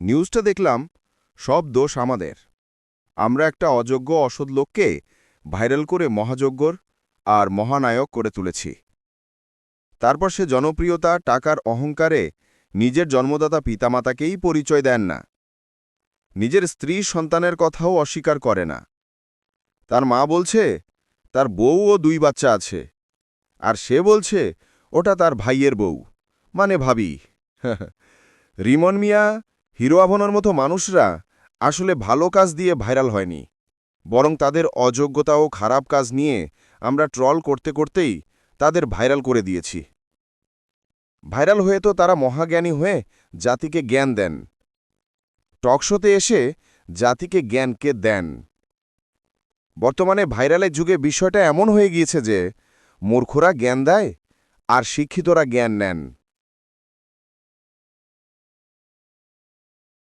নিউজটা দেখলাম, সব দোষ আমাদের। আমরা একটা অযোগ্য অসৎ লোককে ভাইরাল করে মহাযজ্ঞর আর মহানায়ক করে তুলেছি। তারপর সে জনপ্রিয়তা, টাকার অহংকারে নিজের জন্মদাতা পিতামাতাকেই পরিচয় দেন না। নিজের স্ত্রী সন্তানের কথাও অস্বীকার করে না। তার মা বলছে, তার বউ ও দুই বাচ্চা আছে। আর সে বলছে, ওটা তার ভাইয়ের বউ। মানে ভাবি। রিমন মিয়া হিরো আভনের মতো মানুষরা আসলে ভালো কাজ দিয়ে ভাইরাল হয়নি, বরং তাদের অযোগ্যতা ও খারাপ কাজ নিয়ে আমরা ট্রল করতে করতেই তাদের ভাইরাল করে দিয়েছি। ভাইরাল হয়ে তো তারা মহাজ্ঞানী হয়ে জাতিকে জ্ঞান দেন। টকশোতে এসে জাতিকে জ্ঞানকে দেন। বর্তমানে ভাইরালের যুগে বিষয়টা এমন হয়ে গিয়েছে যে, মূর্খরা জ্ঞান দেয় আর শিক্ষিতরা জ্ঞান নেন।